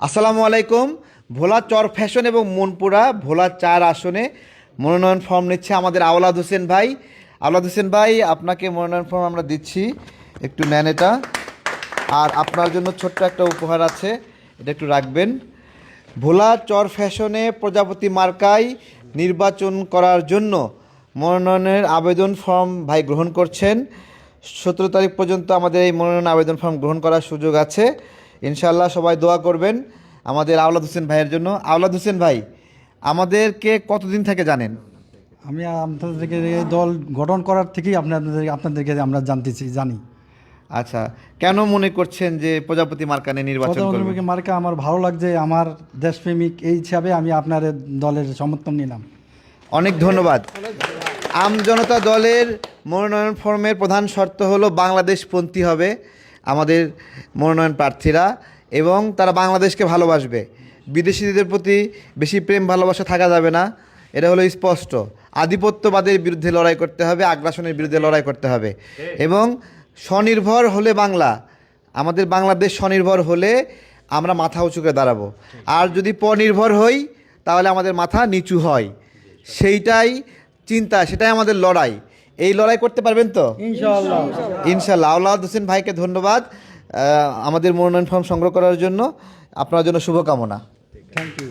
আসসালামু আলাইকুম। ভোলা চর ফ্যাশন এবং মনপুরা ভোলা চার আসনে মনোনয়ন ফর্ম নিচ্ছে আমাদের আওলাদ হোসেন ভাই। আওলাদ হোসেন ভাই, আপনাকে মনোনয়ন ফর্ম আমরা দিচ্ছি। একটু নেন এটা। আর আপনার জন্য ছোট্ট একটা উপহার আছে, এটা একটু রাখবেন। ভোলা চর ফ্যাশনে প্রজাপতি মার্কায় নির্বাচন করার জন্য মনোনয়নের আবেদন ফর্ম ভাই গ্রহণ করছেন। সতেরো তারিখ পর্যন্ত আমাদের এই মনোনয়ন আবেদন ফর্ম গ্রহণ করার সুযোগ আছে। ইনশাল্লাহ সবাই দোয়া করবেন আমাদের আওলাদ হোসেন ভাইয়ের জন্য। আওলাদ হোসেন ভাই আমাদেরকে কতদিন থেকে জানেন? আমি আপনাদেরকে এই দল গঠন করার থেকেই আপনাদের আপনাদেরকে আমরা জানতেছি জানি। আচ্ছা কেন মনে করছেন যে প্রজাপতি মার্কানে নির্বাচন মার্কা আমার ভালো লাগছে আমার দেশপ্রেমিক এই হিসাবে আমি আপনার দলের সমর্থন নিলাম। অনেক ধন্যবাদ। আম জনতা দলের মনোনয়ন ফর্মের প্রধান শর্ত হলো বাংলাদেশপন্থী হবে। আমাদের মনোনয়ন প্রার্থীরা এবং তারা বাংলাদেশকে ভালোবাসবে। বিদেশিদের প্রতি বেশি প্রেম, ভালোবাসা থাকা যাবে না। এটা হলো স্পষ্ট। আধিপত্যবাদের বিরুদ্ধে লড়াই করতে হবে, আগ্রাসনের বিরুদ্ধে লড়াই করতে হবে। এবং স্বনির্ভর হলে বাংলা, আমাদের বাংলাদেশ স্বনির্ভর হলে আমরা মাথা উঁচু করে দাঁড়াবো। আর যদি পনির্ভর হই, তাহলে আমাদের মাথা নিচু হয়। সেইটাই চিন্তা, সেটাই আমাদের লড়াই। এই লড়াই করতে পারবেন তো? ইনশাল্লাহ আল্লাহ হোসেন ভাইকে ধন্যবাদ আমাদের মনোনয়ন ফর্ম সংগ্রহ করার জন্য। আপনার জন্য শুভকামনা। Thank you